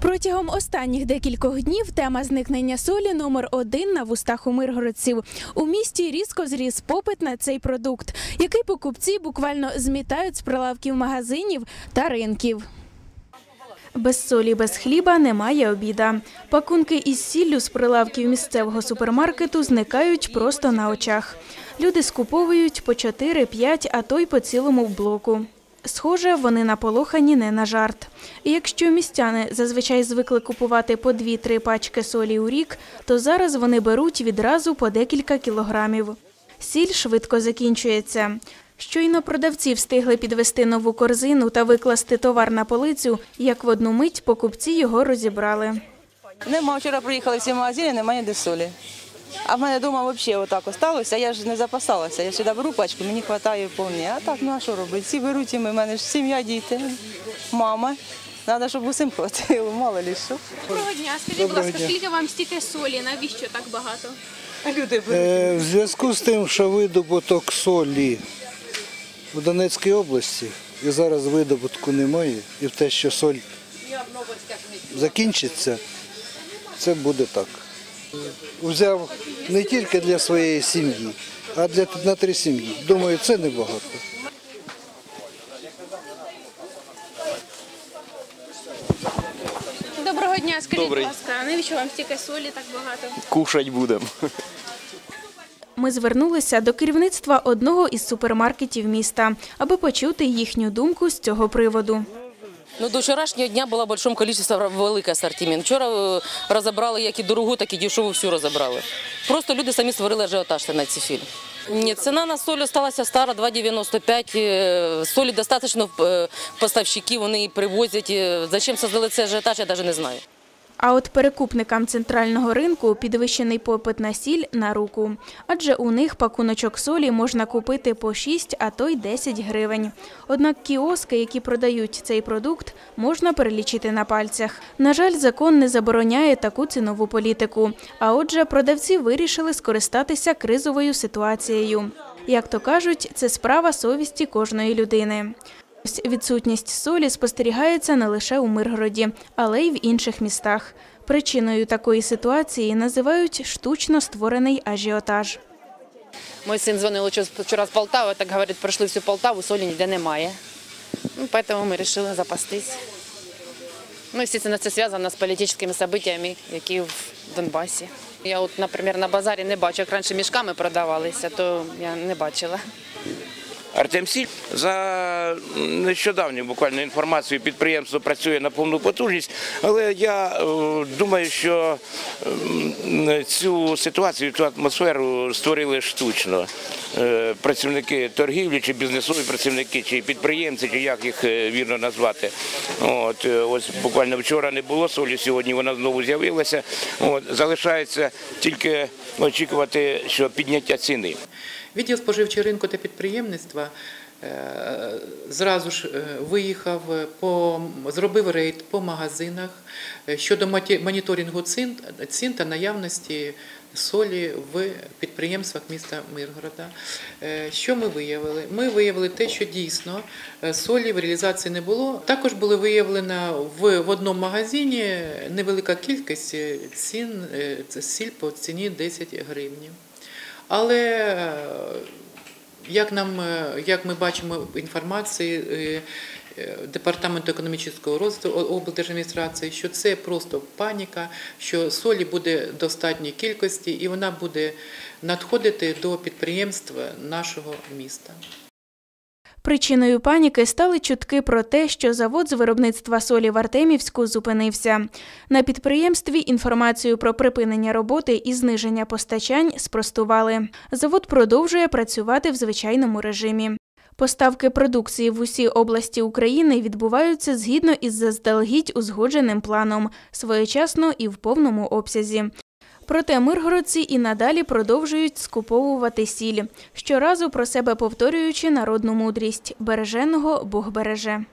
Протягом останніх декількох днів тема зникнення солі номер один на вустах у миргородців. У місті різко зріс попит на цей продукт, який покупці буквально змітають з прилавків магазинів та ринків. Без солі, без хліба немає обіда. Пакунки із сіллю з прилавків місцевого супермаркету зникають просто на очах. Люди скуповують по 4-5, а то й по цілому блоку. Схоже, вони наполохані не на жарт. І якщо містяни зазвичай звикли купувати по 2-3 пачки солі у рік, то зараз вони беруть відразу по декілька кілограмів. Сіль швидко закінчується. Щойно продавці встигли підвести нову корзину та викласти товар на полицю, як в одну мить покупці його розібрали. Нема, вчора приїхали всі магазини, немає ніде солі. А в мене вдома взагалі отак осталося, я ж не запасалася. Я сюди беру пачку, мені вистачає повні. А так, ну а що робити? Всі беруть, і ми, в мене ж сім'я, діти, мама. Треба, щоб усім хватило, мало ли що. Доброго дня. Скажіть, будь ласка, скільки вам стільки солі? Навіщо так багато? Е, В зв'язку з тим, що видобуток солі в Донецькій області і зараз видобутку немає, і в те, що соль закінчиться, це буде так. Взяв не тільки для своєї сім'ї, а для на три сім'ї. Думаю, це небагато. Доброго дня. Скажіть, Добрий. будь ласка, навіщо вам стільки солі так багато? Кушать будемо. Ми звернулися до керівництва одного із супермаркетів міста, аби почути їхню думку з цього приводу. Ну, до вчорашнього дня було в большому великий асортимент. Вчора е, розібрали як і дорогу, так і дешеву всю розібрали. Просто люди самі створили ажіотаж на ці фільм. Ні, ціна на соль залишилася стара, 2,95. Е, Солі достатньо е, поставщики, вони привозять. Зачем создали цей ажіотаж, я навіть не знаю. А от перекупникам центрального ринку підвищений попит на сіль на руку. Адже у них пакуночок солі можна купити по 6, а то й 10 гривень. Однак кіоски, які продають цей продукт, можна перелічити на пальцях. На жаль, закон не забороняє таку цінову політику. А отже, продавці вирішили скористатися кризовою ситуацією. Як то кажуть, це справа совісті кожної людини. Ось Відсутність солі спостерігається не лише у Миргороді, але й в інших містах. Причиною такої ситуації називають штучно створений ажіотаж. Мой сын звонил еще вчера с Полтавы, так говорит, прошли всю Полтаву, соли ніде немає. Ну, поэтому мы решили запастись. Ну, естественно, це зв'язано з політичними событиями, які в Донбасі. Я от, наприклад, на базарі не бачу, як раніше мішками продавалися, то я не бачила. Артем Сіль за нещодавню буквально інформацією підприємство працює на повну потужність, але я е, думаю, що цю ситуацію, цю атмосферу створили штучно. Е, Працівники торгівлі, чи бізнесові працівники, чи підприємці, чи як їх е, вірно назвати. От ось буквально вчора не було солі, сьогодні вона знову з'явилася. От залишається тільки очікувати, що підняття ціни. Відділ споживчого ринку та підприємництва е, зразу ж е, виїхав, е, по, зробив рейд по магазинах щодо моніторингу цін, та наявності солі в підприємствах міста Миргорода. Що ми виявили? Ми виявили те, що дійсно солі в реалізації не було. Також була виявлена в, в одному магазині невелика кількість цін, сіль по ціні 10 гривень. Але е, як нам е, як ми бачимо інформації е, департаменту економічного розвитку облдержадміністрації, що це просто паніка, що солі буде достатньої кількості і вона буде надходити до підприємства нашого міста. Причиною паніки стали чутки про те, що завод з виробництва солі в Артемівську зупинився. На підприємстві інформацію про припинення роботи і зниження постачань спростували. Завод продовжує працювати в звичайному режимі. Поставки продукції в усі області України відбуваються згідно із заздалегідь узгодженим планом, своєчасно і в повному обсязі. Проте миргородці і надалі продовжують скуповувати сіль, щоразу про себе повторюючи народну мудрість – береженого Бог береже.